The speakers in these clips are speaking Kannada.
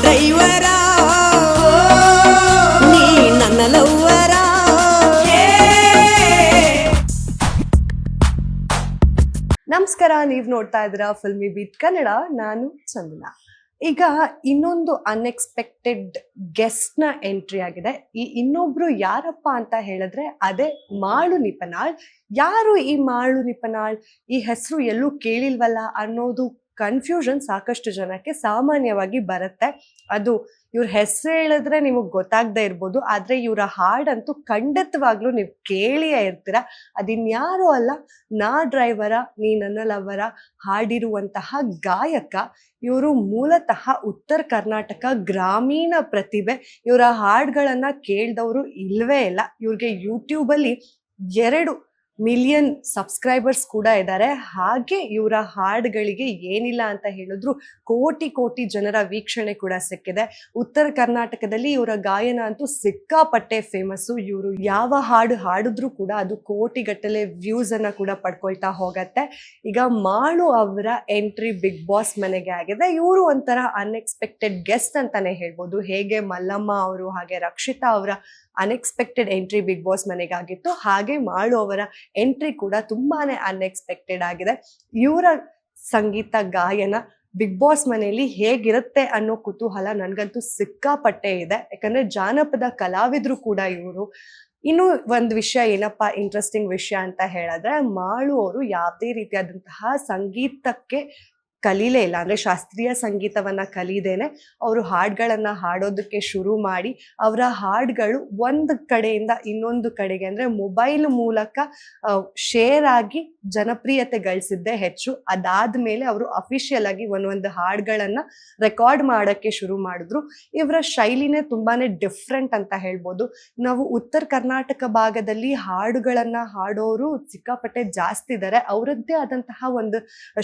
ಡ್ರೈವರ. ನೀ ನನ್ನ ಲವ್ವರ. ನಮಸ್ಕಾರ, ನೀವು ನೋಡ್ತಾ ಇದ್ದೀರಾ ಫಿಲ್ಮಿ ಬೀಟ್ ಕನ್ನಡ. ನಾನು ಚಂದನ. ಈಗ ಇನ್ನೊಂದು ಅನ್ಎಕ್ಸ್ಪೆಕ್ಟೆಡ್ ಗೆಸ್ಟ್ನ ಎಂಟ್ರಿ ಆಗಿದೆ. ಈ ಇನ್ನೊಬ್ರು ಯಾರಪ್ಪ ಅಂತ ಹೇಳಿದ್ರೆ ಅದೇ ಮಾಳು ನಿಪನಾಳ್. ಯಾರು ಈ ಮಾಳು ನಿಪನಾಳ್? ಈ ಹೆಸರು ಎಲ್ಲೂ ಕೇಳಿಲ್ವಲ್ಲ ಅನ್ನೋದು ಕನ್ಫ್ಯೂಷನ್ ಸಾಕಷ್ಟು ಜನಕ್ಕೆ ಸಾಮಾನ್ಯವಾಗಿ ಬರುತ್ತೆ. ಅದು ಇವ್ರ ಹೆಸರು ಹೇಳಿದ್ರೆ ನಿಮಗೆ ಗೊತ್ತಾಗದೇ ಇರ್ಬೋದು, ಆದರೆ ಇವರ ಹಾಡಂತೂ ಖಂಡಿತವಾಗ್ಲೂ ನೀವು ಕೇಳಿಯೇ ಇರ್ತೀರ. ಅದಿನ್ಯಾರು ಅಲ್ಲ, ನಾ ಡ್ರೈವರ, ನೀ ನನ್ನ ಲವರ ಹಾಡಿರುವಂತಹ ಗಾಯಕ, ಇವರು ಮೂಲತಃ ಉತ್ತರ ಕರ್ನಾಟಕ ಗ್ರಾಮೀಣ ಪ್ರತಿಭೆ. ಇವರ ಹಾಡುಗಳನ್ನು ಕೇಳ್ದವರು ಇಲ್ಲವೇ ಇಲ್ಲ. ಇವ್ರಿಗೆ ಯೂಟ್ಯೂಬಲ್ಲಿ ಎರಡು ಮಿಲಿಯನ್ ಸಬ್ಸ್ಕ್ರೈಬರ್ಸ್ ಕೂಡ ಇದ್ದಾರೆ ಹಾಗೆ ಇವರ ಹಾಡುಗಳಿಗೆ ಏನಿಲ್ಲ ಅಂತ ಹೇಳಿದ್ರು ಕೋಟಿ ಕೋಟಿ ಜನರ ವೀಕ್ಷಣೆ ಕೂಡ ಸಿಕ್ಕಿದೆ. ಉತ್ತರ ಕರ್ನಾಟಕದಲ್ಲಿ ಇವರ ಗಾಯನ ಅಂತೂ ಸಿಕ್ಕಾಪಟ್ಟೆ ಫೇಮಸ್ಸು ಇವರು ಯಾವ ಹಾಡು ಹಾಡಿದ್ರು ಕೂಡ ಅದು ಕೋಟಿಗಟ್ಟಲೆ ವ್ಯೂಸ್ ಅನ್ನ ಕೂಡ ಪಡ್ಕೊಳ್ತಾ ಹೋಗತ್ತೆ. ಈಗ ಮಾಳು ಅವರ ಎಂಟ್ರಿ ಬಿಗ್ ಬಾಸ್ ಮನೆಗೆ ಆಗಿದೆ. ಇವರು ಒಂಥರ ಅನ್ಎಕ್ಸ್ಪೆಕ್ಟೆಡ್ ಗೆಸ್ಟ್ ಅಂತಾನೆ ಹೇಳ್ಬೋದು. ಹೇಗೆ ಮಲ್ಲಮ್ಮ ಅವರು ಹಾಗೆ ರಕ್ಷಿತಾ ಅವರ ಅನ್ಎಕ್ಸ್ಪೆಕ್ಟೆಡ್ ಎಂಟ್ರಿ ಬಿಗ್ ಬಾಸ್ ಮನೆಗಾಗಿತ್ತು. ಹಾಗೆ ಮಾಡುವವರ ಎಂಟ್ರಿ ಕೂಡ ತುಂಬಾನೇ ಅನ್ಎಕ್ಸ್ಪೆಕ್ಟೆಡ್ ಆಗಿದೆ. ಇವರ ಸಂಗೀತ, ಗಾಯನ ಬಿಗ್ ಬಾಸ್ ಮನೆಯಲ್ಲಿ ಹೇಗಿರುತ್ತೆ ಅನ್ನೋ ಕುತೂಹಲ ನನಗಂತೂ ಸಿಕ್ಕಾಪಟ್ಟೆ ಇದೆ. ಯಾಕಂದ್ರೆ ಜಾನಪದ ಕಲಾವಿದರು ಕೂಡ ಇವರು. ಇನ್ನು ಒಂದು ವಿಷಯ ಏನಪ್ಪ ಇಂಟ್ರೆಸ್ಟಿಂಗ್ ವಿಷಯ ಅಂತ ಹೇಳಿದ್ರೆ ಮಾಳು ಅವರು ಯಾವುದೇ ರೀತಿಯಾದಂತಹ ಸಂಗೀತಕ್ಕೆ ಕಲೀಲೇ ಇಲ್ಲ. ಅಂದ್ರೆ ಶಾಸ್ತ್ರೀಯ ಸಂಗೀತವನ್ನ ಕಲೀದೇನೆ ಅವರು ಹಾಡುಗಳನ್ನು ಹಾಡೋದಕ್ಕೆ ಶುರು ಮಾಡಿ ಅವರ ಹಾಡುಗಳು ಒಂದು ಕಡೆಯಿಂದ ಇನ್ನೊಂದು ಕಡೆಗೆ ಅಂದ್ರೆ ಮೊಬೈಲ್ ಮೂಲಕ ಶೇರ್ ಆಗಿ ಜನಪ್ರಿಯತೆ ಗಳಿಸಿದ್ದೇ ಹೆಚ್ಚು. ಅದಾದ ಮೇಲೆ ಅವರು ಅಫಿಷಿಯಲ್ ಆಗಿ ಒಂದೊಂದು ಹಾಡುಗಳನ್ನು ರೆಕಾರ್ಡ್ ಮಾಡೋಕ್ಕೆ ಶುರು ಮಾಡಿದ್ರು. ಇವರ ಶೈಲಿನೇ ತುಂಬಾನೇ ಡಿಫ್ರೆಂಟ್ ಅಂತ ಹೇಳ್ಬೋದು. ನಾವು ಉತ್ತರ ಕರ್ನಾಟಕ ಭಾಗದಲ್ಲಿ ಹಾಡುಗಳನ್ನು ಹಾಡೋರು ಸಿಕ್ಕಾಪಟ್ಟೆ ಜಾಸ್ತಿ ಇದ್ದಾರೆ ಅವರದ್ದೇ ಆದಂತಹ ಒಂದು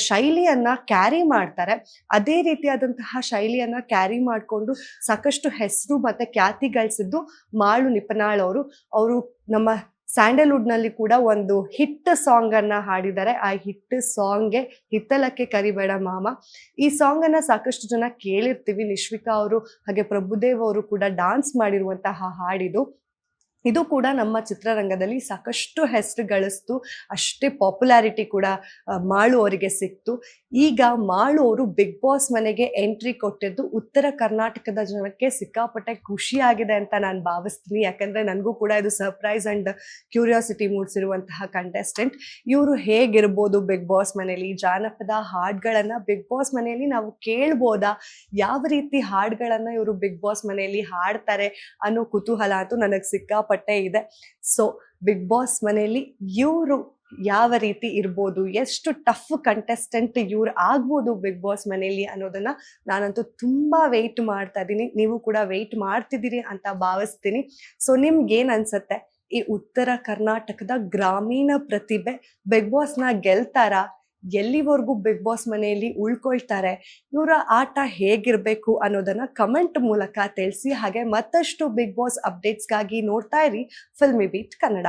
ಶೈಲಿಯನ್ನ ಕ್ಯಾರಿ ಮಾಡ್ತಾರೆ. ಅದೇ ರೀತಿಯಾದಂತಹ ಶೈಲಿಯನ್ನ ಕ್ಯಾರಿ ಮಾಡಿಕೊಂಡು ಸಾಕಷ್ಟು ಹೆಸರು ಮತ್ತೆ ಖ್ಯಾತಿ ಗಳಿಸಿದ್ದು ಮಾಳು ನಿಪನಾಳ್ ಅವರು. ಅವರು ನಮ್ಮ ಸ್ಯಾಂಡಲ್ವುಡ್ನಲ್ಲಿ ಕೂಡ ಒಂದು ಹಿಟ್ ಸಾಂಗ್ ಅನ್ನ ಹಾಡಿದ್ದಾರೆ. ಆ ಹಿಟ್ ಸಾಂಗ್ಗೆ ಹಿತ್ತಲಕ್ಕೆ ಕರಿಬೇಡ ಮಾಮ. ಈ ಸಾಂಗ್ ಅನ್ನ ಸಾಕಷ್ಟು ಜನ ಕೇಳಿರ್ತೀವಿ. ನಿಶ್ವಿಕಾ ಅವರು ಹಾಗೆ ಪ್ರಭುದೇವ್ ಅವರು ಕೂಡ ಡಾನ್ಸ್ ಮಾಡಿರುವಂತಹ ಹಾಡಿದು. ಇದು ಕೂಡ ನಮ್ಮ ಚಿತ್ರರಂಗದಲ್ಲಿ ಸಾಕಷ್ಟು ಹೆಸರು ಗಳಿಸ್ತು, ಅಷ್ಟೇ ಪಾಪ್ಯುಲಾರಿಟಿ ಕೂಡ ಮಾಳು ಅವರಿಗೆ ಸಿಕ್ತು. ಈಗ ಮಾಳು ಬಿಗ್ ಬಾಸ್ ಮನೆಗೆ ಎಂಟ್ರಿ ಕೊಟ್ಟಿದ್ದು ಉತ್ತರ ಕರ್ನಾಟಕದ ಜನಕ್ಕೆ ಸಿಕ್ಕಾಪಟ್ಟೆ ಖುಷಿಯಾಗಿದೆ ಅಂತ ನಾನು ಭಾವಿಸ್ತೀನಿ. ಯಾಕಂದ್ರೆ ನನಗೂ ಕೂಡ ಇದು ಸರ್ಪ್ರೈಸ್ ಅಂಡ್ ಕ್ಯೂರಿಯಾಸಿಟಿ ಮೂಡಿಸಿರುವಂತಹ ಕಂಟೆಸ್ಟೆಂಟ್ ಇವರು ಹೇಗಿರ್ಬೋದು ಬಿಗ್ ಬಾಸ್ ಮನೆಯಲ್ಲಿ? ಜಾನಪದ ಹಾಡ್ಗಳನ್ನ ಬಿಗ್ ಬಾಸ್ ಮನೆಯಲ್ಲಿ ನಾವು ಕೇಳ್ಬೋದಾ? ಯಾವ ರೀತಿ ಹಾಡ್ಗಳನ್ನ ಇವರು ಬಿಗ್ ಬಾಸ್ ಮನೆಯಲ್ಲಿ ಹಾಡ್ತಾರೆ ಅನ್ನೋ ಕುತೂಹಲ ಅಂತೂ ನನಗೆ ಸಿಕ್ಕಾಪಟ್ಟೆ ಇದೆ. ಸೊ ಬಿಗ್ ಬಾಸ್ ಮನೆಯಲ್ಲಿ ಇವರು ಯಾವ ರೀತಿ ಇರ್ಬೋದು, ಎಷ್ಟು ಟಫ್ ಕಂಟೆಸ್ಟೆಂಟ್ ಇವ್ರು ಆಗ್ಬೋದು ಬಿಗ್ ಬಾಸ್ ಮನೆಯಲ್ಲಿ ಅನ್ನೋದನ್ನ ನಾನಂತೂ ತುಂಬಾ ವೆಯ್ಟ್ ಮಾಡ್ತಾ ಇದ್ದೀನಿ. ನೀವು ಕೂಡ ವೆಯ್ಟ್ ಮಾಡ್ತಿದ್ದೀರಿ ಅಂತ ಭಾವಿಸ್ತೀನಿ. ಸೊ ನಿಮ್ಗೇನು ಅನ್ಸತ್ತೆ? ಈ ಉತ್ತರ ಕರ್ನಾಟಕದ ಗ್ರಾಮೀಣ ಪ್ರತಿಭೆ ಬಿಗ್ ಬಾಸ್ನ ಗೆಲ್ತಾರಾ? ಎಲ್ಲಿವರೆಗೂ ಬಿಗ್ ಬಾಸ್ ಮನೆಯಲ್ಲಿ ಉಳ್ಕೊಳ್ತಾರೆ, ಇವರ ಆಟ ಹೇಗಿರಬೇಕು ಅನ್ನೋದನ್ನ ಕಮೆಂಟ್ ಮೂಲಕ ತಿಳಿಸಿ. ಹಾಗೆ ಮತ್ತಷ್ಟು ಬಿಗ್ ಬಾಸ್ ಅಪ್ಡೇಟ್ಸ್ಗಾಗಿ ನೋಡ್ತಾ ಇರಿ ಫಿಲ್ಮಿ ಬೀಟ್ ಕನ್ನಡ